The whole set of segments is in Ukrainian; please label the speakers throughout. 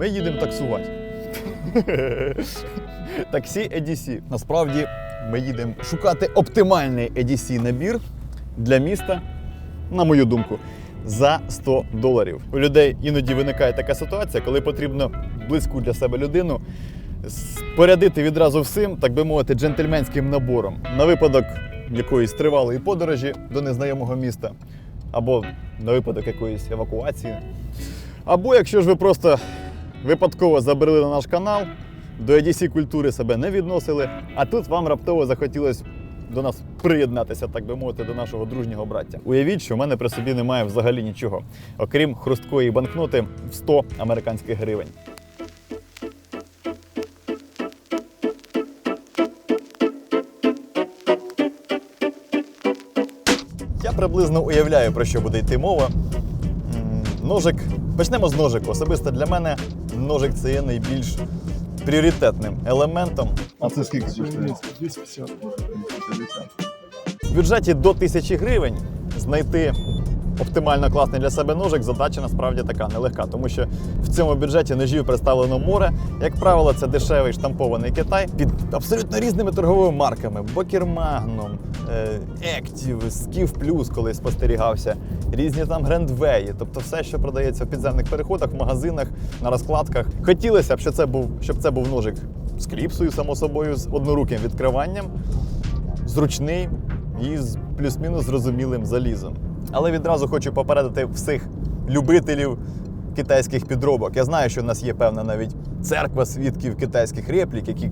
Speaker 1: Ми їдемо таксувати. Таксі EDC. Насправді ми їдемо шукати оптимальний EDC набір для міста, на мою думку, за 100 доларів. У людей іноді виникає така ситуація, коли потрібно близьку для себе людину спорядити відразу всім, так би мовити, джентльменським набором на випадок якоїсь тривалої подорожі до незнайомого міста, або на випадок якоїсь евакуації. Або якщо ж ви просто випадково забрели на наш канал, до EDC культури себе не відносили, а тут вам раптово захотілося до нас приєднатися, так би мовити, до нашого дружнього браття. Уявіть, що в мене при собі немає взагалі нічого, окрім хрусткої банкноти в 100 американських гривень. Я приблизно уявляю, про що буде йти мова. Ножик. Почнемо з ножику. Особисто для мене ножик це є найбільш пріоритетним елементом.
Speaker 2: А це скільки коштує?
Speaker 3: 250.
Speaker 1: В бюджеті до 1000 гривень знайти оптимально класний для себе ножик задача насправді така нелегка, тому що в цьому бюджеті ножів представлено море. Як правило, це дешевий штампований Китай під абсолютно різними торговими марками: Бокер Magnum, е, Active, Skiff Plus колись спостерігався, різні там грендвеї, тобто все, що продається в підземних переходах, в магазинах, на розкладках. Хотілося б, щоб це був, щоб це був ножик з кліпсою, само собою, з одноруким відкриванням зручний і з плюс-мінус зрозумілим залізом. Але відразу хочу попередити всіх любителів китайських підробок. Я знаю, що в нас є певна навіть церква свідків китайських реплік, які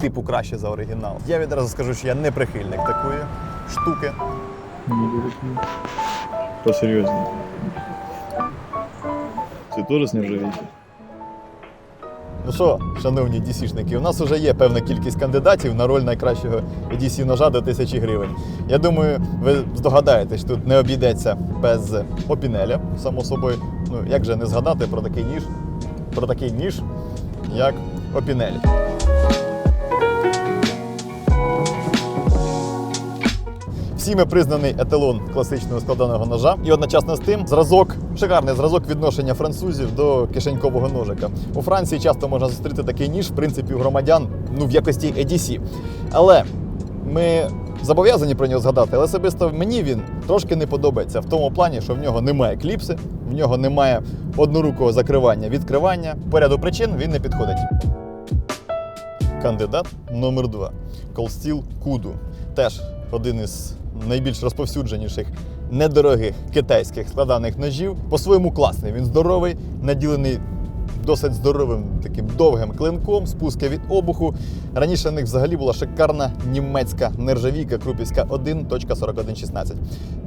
Speaker 1: типу краще за оригінал. Я відразу скажу, що я не прихильник такої штуки.
Speaker 2: Посерйозно. Це теж з нержавійки?
Speaker 1: Ну що, шановні DC-шники, у нас вже є певна кількість кандидатів на роль найкращого DC ножа до тисячі гривень. Я думаю, ви здогадаєтесь, тут не обійдеться без опінеля, само собою. Ну як же не згадати про такий ніж, про такий ніж, як опінель. Всіми признаний еталон класичного складаного ножа, і одночасно з тим зразок, шикарний зразок відношення французів до кишенькового ножика. У Франції часто можна зустріти такий ніж, в принципі, у громадян ну, в якості EDC. Але ми зобов'язані про нього згадати, але особисто мені він трошки не подобається в тому плані, що в нього немає кліпси, в нього немає однорукого закривання, відкривання. По ряду причин він не підходить. Кандидат номер 2 Колстіл Куду. Теж один із найбільш розповсюдженіших недорогих китайських складаних ножів. По-своєму класний. Він здоровий, наділений досить здоровим таким довгим клинком, спуски від обуху. Раніше в них взагалі була шикарна німецька нержавійка Крупівська 1.4116.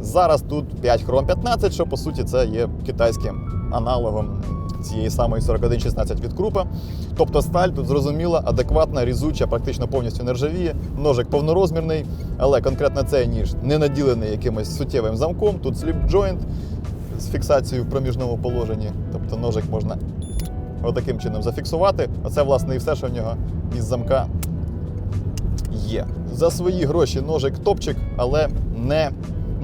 Speaker 1: Зараз тут 5 хром 15, що по суті це є китайським аналогом цієї самої 4116 від крупа. Тобто сталь тут зрозуміла, адекватна, різуча, практично повністю нержавіє. Ножик повнорозмірний, але конкретно цей ніж не наділений якимось суттєвим замком. Тут joint з фіксацією в проміжному положенні. Тобто ножик можна отаким чином зафіксувати. Оце, власне, і все, що в нього із замка є. За свої гроші ножик топчик, але не,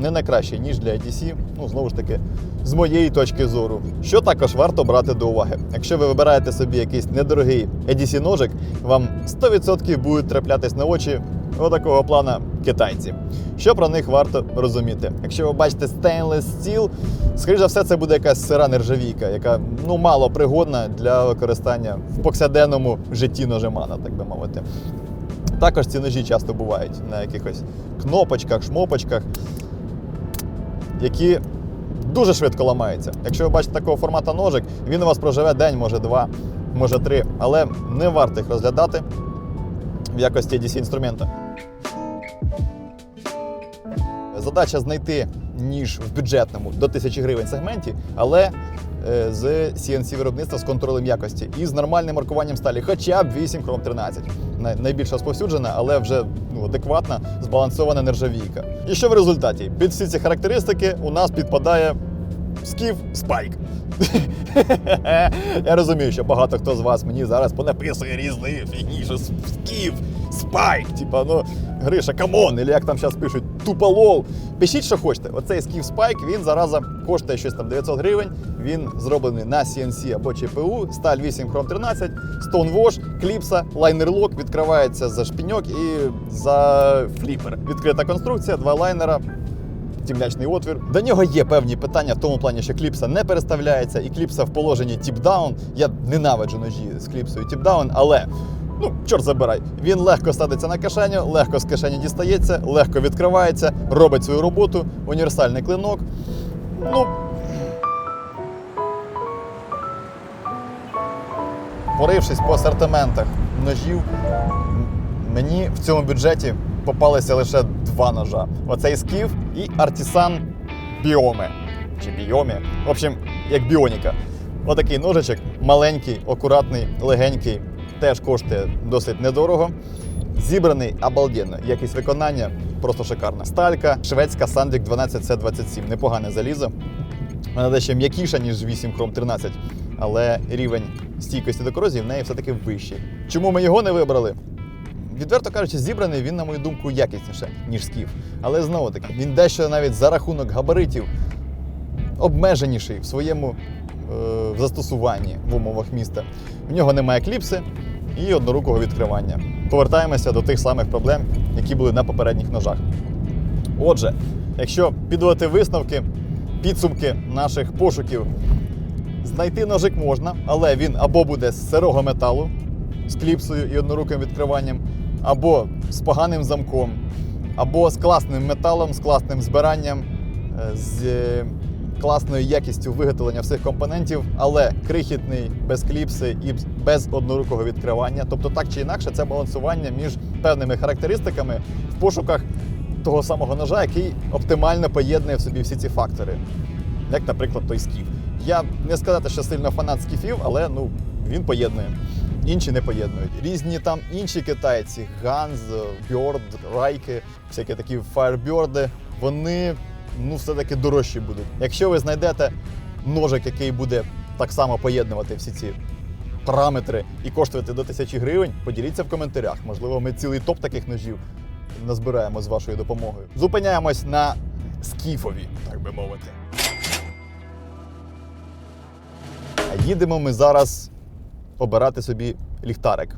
Speaker 1: не найкращий ніж для EDC. Ну, знову ж таки, з моєї точки зору. Що також варто брати до уваги. Якщо ви вибираєте собі якийсь недорогий EDC ножик, вам 100% будуть траплятись на очі отакого плана китайці. Що про них варто розуміти? Якщо ви бачите stainless steel, скоріш за все, це буде якась сира нержавійка, яка ну мало пригодна для використання в повсякденному житті ножемана, так би мовити. Також ці ножі часто бувають на якихось кнопочках, шмопочках, які дуже швидко ламаються. Якщо ви бачите такого формату ножик, він у вас проживе день, може два, може три, але не варто їх розглядати в якості DC інструмента. Задача знайти ніж в бюджетному до 1000 гривень сегменті, але з CNC виробництва з контролем якості і з нормальним маркуванням сталі, хоча б 8 хром 13. Най- Найбільш розповсюджена, але вже ну, адекватна, збалансована нержавійка. І що в результаті? Під всі ці характеристики у нас підпадає скіф спайк. Я розумію, що багато хто з вас мені зараз понаписує різні фігні, що скіф, спайк. Типа, ну, Гриша, камон, или як там зараз пишуть, тупо лол. Пишіть, що хочете. Оцей Skiff Spike, він зараза коштує щось там 900 гривень. Він зроблений на CNC або ЧПУ, сталь 8 хром 13, Stonewash, кліпса, лайнерлок, відкривається за шпіньок і за фліпер. Відкрита конструкція, два лайнера, тімлячний отвір. До нього є певні питання в тому плані, що кліпса не переставляється, і кліпса в положенні тіп-даун. Я ненавиджу ножі з кліпсою тіп-даун, але. Ну, чорт забирай. Він легко садиться на кишеню, легко з кишені дістається, легко відкривається, робить свою роботу, універсальний клинок. Ну. Порившись по асортиментах ножів, мені в цьому бюджеті попалися лише два ножа: оцей скіф і Артісан Біоми. Чи Біомі. В общем, як біоніка. Отакий ножичок, маленький, акуратний, легенький, теж коштує досить недорого. Зібраний обалденно. Якість виконання просто шикарна. Сталька, шведська Sandvik 12C27. Непогане залізо. Вона дещо м'якіша, ніж 8 Chrome 13, але рівень стійкості до корозії в неї все-таки вищий. Чому ми його не вибрали? Відверто кажучи, зібраний він, на мою думку, якісніше, ніж скіф. Але знову таки, він дещо навіть за рахунок габаритів обмеженіший в своєму е, застосуванні в умовах міста. В нього немає кліпси і однорукого відкривання. Повертаємося до тих самих проблем, які були на попередніх ножах. Отже, якщо підводити висновки, підсумки наших пошуків, знайти ножик можна, але він або буде з сирого металу з кліпсою і одноруким відкриванням, або з поганим замком, або з класним металом, з класним збиранням, е, з е, класною якістю виготовлення всіх компонентів, але крихітний, без кліпси і без однорукого відкривання. Тобто, так чи інакше, це балансування між певними характеристиками в пошуках того самого ножа, який оптимально поєднує в собі всі ці фактори, як, наприклад, той скіф. Я не сказати, що сильно фанат скіфів, але ну він поєднує. Інші не поєднують. Різні там інші китайці, Ганз, Бьорд, Райки, всякі такі фаєрбьорди, вони ну все-таки дорожчі будуть. Якщо ви знайдете ножик, який буде так само поєднувати всі ці параметри і коштувати до тисячі гривень, поділіться в коментарях. Можливо, ми цілий топ таких ножів назбираємо з вашою допомогою. Зупиняємось на скіфові, так би мовити. Їдемо ми зараз обирати собі ліхтарик.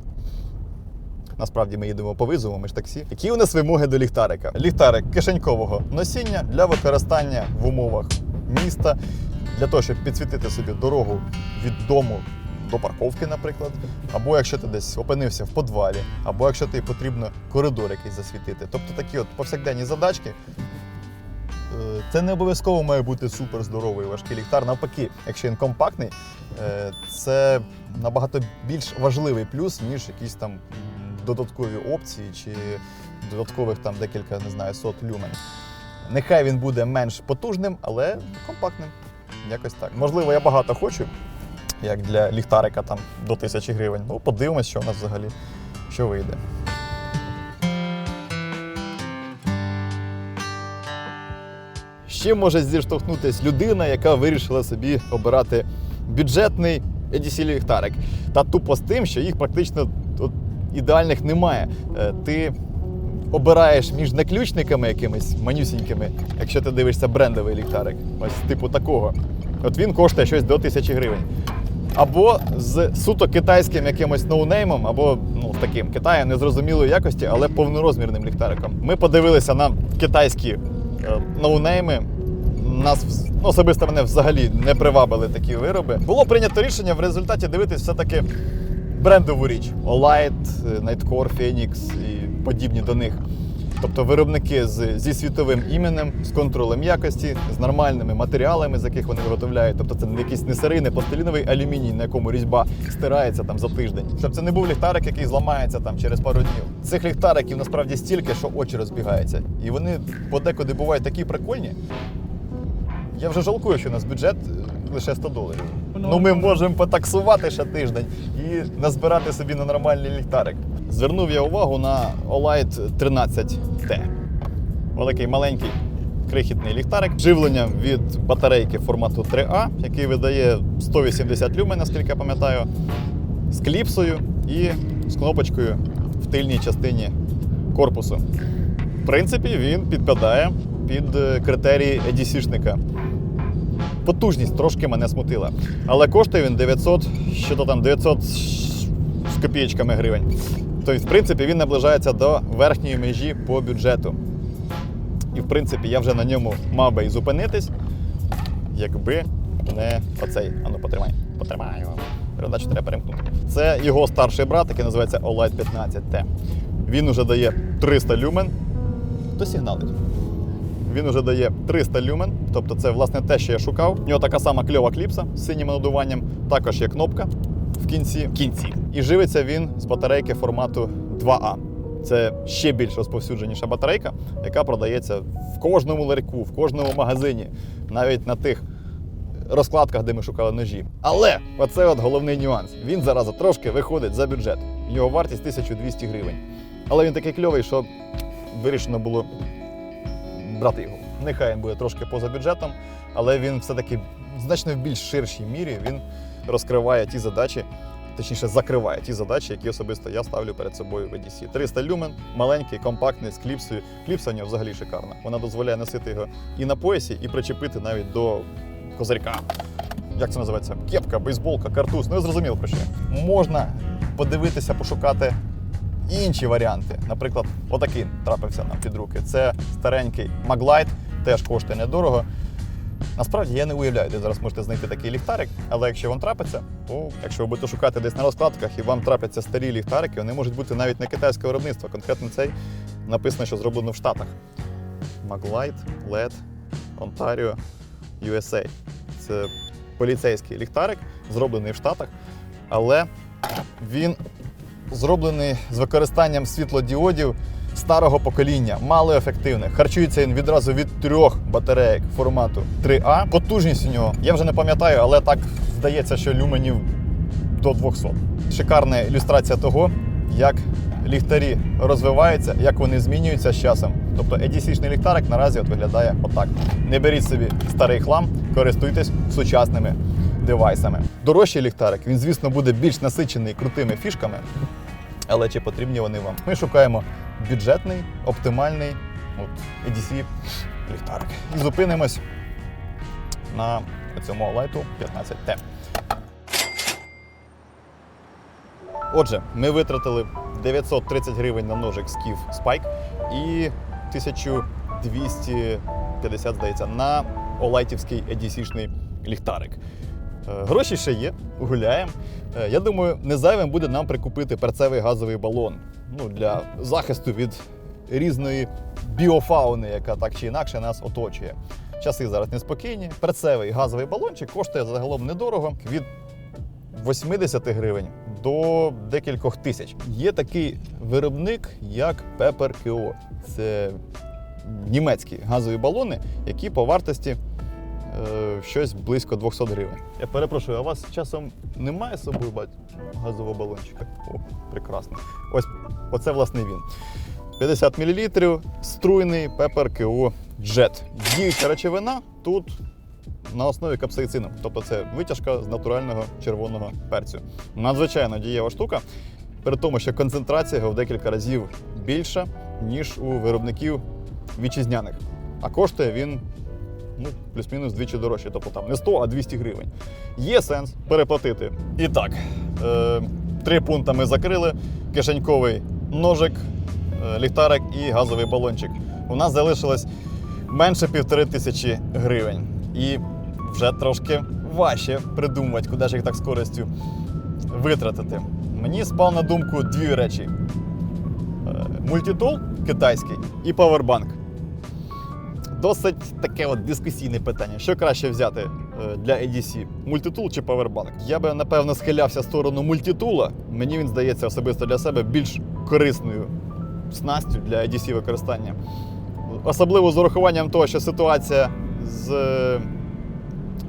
Speaker 1: Насправді ми їдемо по визову, ми ж таксі. Які у нас вимоги до ліхтарика? Ліхтарик кишенькового носіння для використання в умовах міста, для того, щоб підсвітити собі дорогу від дому до парковки, наприклад. Або якщо ти десь опинився в подвалі, або якщо тобі потрібно коридор якийсь засвітити. Тобто такі от повсякденні задачки. Е, Це не обов'язково має бути супер здоровий важкий ліхтар. Навпаки, якщо він компактний, е, це набагато більш важливий плюс, ніж якісь там додаткові опції чи додаткових там декілька, не знаю, сот люмен. Нехай він буде менш потужним, але компактним. Якось так. Можливо, я багато хочу, як для ліхтарика там до тисячі гривень. Ну, подивимось, що в нас взагалі що вийде. Чим може зіштовхнутися людина, яка вирішила собі обирати бюджетний EDC ліхтарик? Та тупо з тим, що їх практично ідеальних немає. Е, Ти обираєш між наключниками якимись манюсінькими, якщо ти дивишся брендовий ліхтарик, ось типу такого. От він коштує щось до тисячі гривень. Або з суто китайським якимось ноунеймом, або ну таким Китаєм незрозумілої якості, але повнорозмірним ліхтариком. Ми подивилися на китайські е, ноунейми. Нас ну, особисто мене взагалі не привабили такі вироби. Було прийнято рішення в результаті дивитись все-таки брендову річ: е, Nightcore, Phoenix і подібні до них. Тобто виробники з, зі світовим іменем, з контролем якості, з нормальними матеріалами, з яких вони виготовляють. Тобто це не якийсь не сирий, не пластиліновий алюміній, на якому різьба стирається там за тиждень. Щоб це не був ліхтарик, який зламається там через пару днів. Цих ліхтариків насправді стільки, що очі розбігаються. І вони подекуди бувають такі прикольні. Я вже жалкую, що у нас бюджет е, лише 100 доларів. Ну ми можемо потаксувати ще тиждень і назбирати собі на нормальний ліхтарик. Звернув я увагу на Olight 13T. Великий маленький крихітний ліхтарик. Живлення від батарейки формату 3А, який видає 180 люмен, наскільки я пам'ятаю, з кліпсою і з кнопочкою в тильній частині корпусу. В принципі, він підпадає під е, критерії EDC-шника. Потужність трошки мене смутила. Але коштує він 900, що то там 900 з копієчками гривень. Тобто, в принципі, він наближається до верхньої межі по бюджету. І в принципі, я вже на ньому мав би і зупинитись, якби не оцей. Ану, потримай. Потримай його. Передачу треба перемкнути. Це його старший брат, який називається OLED 15T. Він уже дає 300 люмен. То сигналить. Він уже дає 300 люмен, тобто це власне те, що я шукав. У нього така сама кльова кліпса з синім надуванням, також є кнопка в кінці. В кінці. І живиться він з батарейки формату 2А. Це ще більш розповсюдженіша батарейка, яка продається в кожному ларьку, в кожному магазині, навіть на тих розкладках, де ми шукали ножі. Але оце от головний нюанс. Він зараз трошки виходить за бюджет. Його вартість 1200 гривень. Але він такий кльовий, що вирішено було брати його. Нехай він буде трошки поза бюджетом, але він все-таки значно в більш ширшій мірі він розкриває ті задачі, точніше закриває ті задачі, які особисто я ставлю перед собою в EDC. 300 люмен, маленький, компактний, з кліпсою. Кліпса в нього взагалі шикарна. Вона дозволяє носити його і на поясі, і причепити навіть до козирька. Як це називається? Кепка, бейсболка, картуз. Ну, я зрозумів про що. Можна подивитися, пошукати інші варіанти. Наприклад, отакий трапився нам під руки. Це старенький Maglite, теж коштує недорого. Насправді я не уявляю, де зараз можете знайти такий ліхтарик, але якщо вам трапиться, то якщо ви будете шукати десь на розкладках і вам трапляться старі ліхтарики, вони можуть бути навіть не китайського виробництва. Конкретно цей написано, що зроблено в Штатах. Maglite, LED, Ontario, USA. Це поліцейський ліхтарик, зроблений в Штатах, але він зроблений з використанням світлодіодів старого покоління, малоефективних. Харчується він відразу від трьох батареїк формату 3А. Потужність у нього, я вже не пам'ятаю, але так здається, що люменів до 200. Шикарна ілюстрація того, як ліхтарі розвиваються, як вони змінюються з часом. Тобто EDC-шний ліхтарик наразі от виглядає отак. Не беріть собі старий хлам, користуйтесь сучасними девайсами. Дорожчий ліхтарик, він, звісно, буде більш насичений крутими фішками, але чи потрібні вони вам? Ми шукаємо бюджетний, оптимальний от, EDC ліхтарик. І зупинимось на цьому лайту 15T. Отже, ми витратили 930 гривень на ножик Skiff Spike і 1250, здається, на олайтівський EDC-шний ліхтарик. Е, Гроші ще є, гуляємо. Е, Я думаю, не зайвим буде нам прикупити перцевий газовий балон ну, для захисту від різної біофауни, яка так чи інакше нас оточує. Часи зараз неспокійні. Перцевий газовий балончик коштує загалом недорого від 80 гривень до декількох тисяч. Є такий виробник, як Pepper KO. Це німецькі газові балони, які по вартості щось близько 200 гривень. Я перепрошую, а у вас часом немає з собою газового балончика? О, прекрасно. Ось оце власне він. 50 мл, струйний Pepper KO Jet. Діюча речовина тут на основі капсаїцину. Тобто це витяжка з натурального червоного перцю. Надзвичайно дієва штука, при тому, що концентрація його в декілька разів більша, ніж у виробників вітчизняних. А коштує він ну, плюс-мінус двічі дорожче, тобто там не 100, а 200 гривень. Є сенс переплатити. І так, е, три пункти ми закрили: кишеньковий ножик, е, ліхтарик і газовий балончик. У нас залишилось менше півтори тисячі гривень. І вже трошки важче придумувати, куди ж їх так з користю витратити. Мені спав на думку дві речі: Е, мультитул китайський і павербанк. Досить таке от дискусійне питання. Що краще взяти е, для EDC? Мультитул чи павербанк? Я би напевно схилявся в сторону мультитула. Мені він здається особисто для себе більш корисною снастю для EDC використання. Особливо з урахуванням того, що ситуація з е,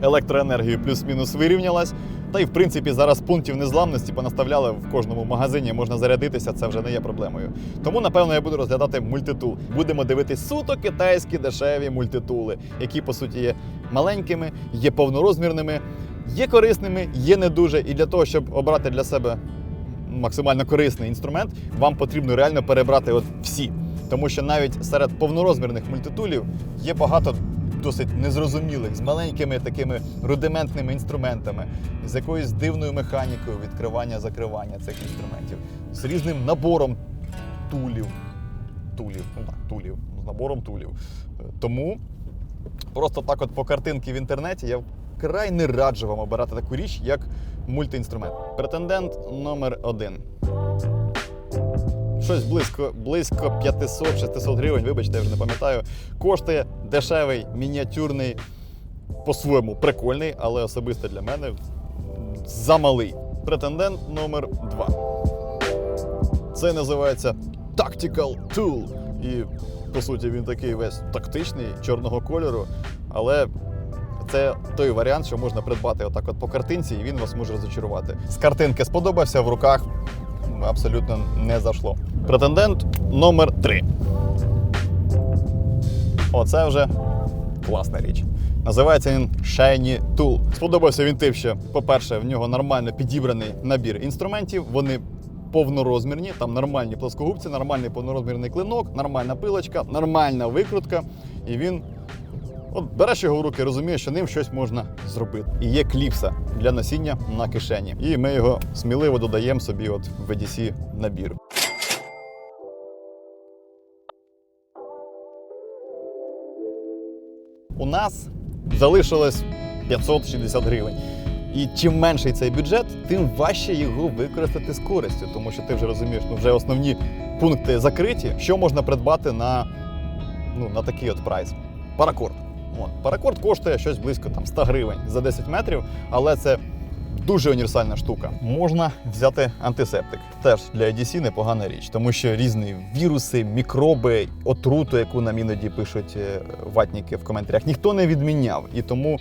Speaker 1: електроенергією плюс-мінус вирівнялась. Та й в принципі зараз пунктів незламності понаставляли в кожному магазині, можна зарядитися, це вже не є проблемою. Тому, напевно, я буду розглядати мультитул. Будемо дивитись суто китайські дешеві мультитули, які по суті є маленькими, є повнорозмірними, є корисними, є не дуже. І для того, щоб обрати для себе максимально корисний інструмент, вам потрібно реально перебрати от всі. Тому що навіть серед повнорозмірних мультитулів є багато досить незрозумілих, з маленькими такими рудиментними інструментами, з якоюсь дивною механікою відкривання-закривання цих інструментів, з різним набором тулів. Тулів, ну так, тулів, з набором тулів. Е, Тому просто так, от по картинки в інтернеті, я вкрай не раджу вам обирати таку річ, як мультиінструмент. Претендент номер один. Щось близько, близько 500-600 гривень, вибачте, я вже не пам'ятаю. Коштує дешевий, мініатюрний, по-своєму прикольний, але особисто для мене замалий. Претендент номер два. Це називається Tactical Tool. І по суті він такий весь тактичний, чорного кольору. Але це той варіант, що можна придбати отак от по картинці, і він вас може розочарувати. З картинки сподобався в руках. Абсолютно не зайшло. Претендент номер 3. Оце вже класна річ. Називається він Shiny Tool. Сподобався він тим, що, по-перше, в нього нормально підібраний набір інструментів. Вони повнорозмірні, там нормальні плоскогубці, нормальний повнорозмірний клинок, нормальна пилочка, нормальна викрутка. І він От береш його в руки, розумієш, що ним щось можна зробити. І є кліпса для носіння на кишені. І ми його сміливо додаємо собі от в EDC набір. У нас залишилось 560 гривень. І чим менший цей бюджет, тим важче його використати з користю, тому що ти вже розумієш, ну вже основні пункти закриті. Що можна придбати на, ну, на такий от прайс? Паракорд. Паракорд коштує щось близько там, 100 гривень за 10 метрів, але це дуже універсальна штука. Можна взяти антисептик. Теж для EDC непогана річ, тому що різні віруси, мікроби, отруту, яку нам іноді пишуть е, ватніки в коментарях, ніхто не відміняв. І тому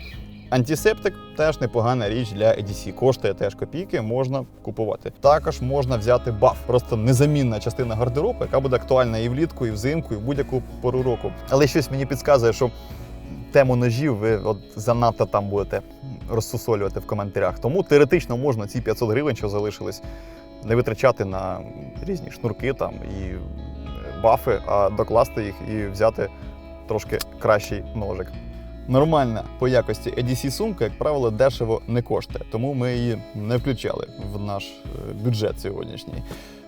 Speaker 1: антисептик теж непогана річ для EDC. Коштує теж копійки, можна купувати. Також можна взяти баф, просто незамінна частина гардеробу, яка буде актуальна і влітку, і взимку, і в будь-яку пору року. Але щось мені підказує, що тему ножів ви от занадто там будете розсусолювати в коментарях. Тому теоретично можна ці 500 гривень, що залишились, не витрачати на різні шнурки там і е, бафи, а докласти їх і взяти трошки кращий ножик. Нормальна по якості EDC сумка, як правило, дешево не коштує, тому ми її не включали в наш е, бюджет сьогоднішній.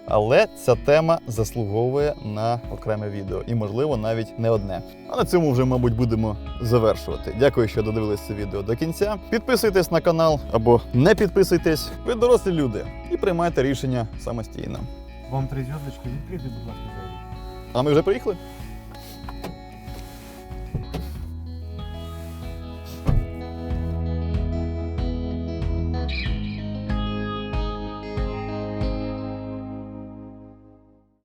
Speaker 1: Але ця тема заслуговує на окреме відео і, можливо, навіть не одне. А на цьому вже, мабуть, будемо завершувати. Дякую, що додивилися це відео до кінця. Підписуйтесь на канал або не підписуйтесь. Ви дорослі люди і приймайте рішення самостійно.
Speaker 3: Вам три зв'язочки відкрити, будь ласка.
Speaker 1: А ми вже приїхали?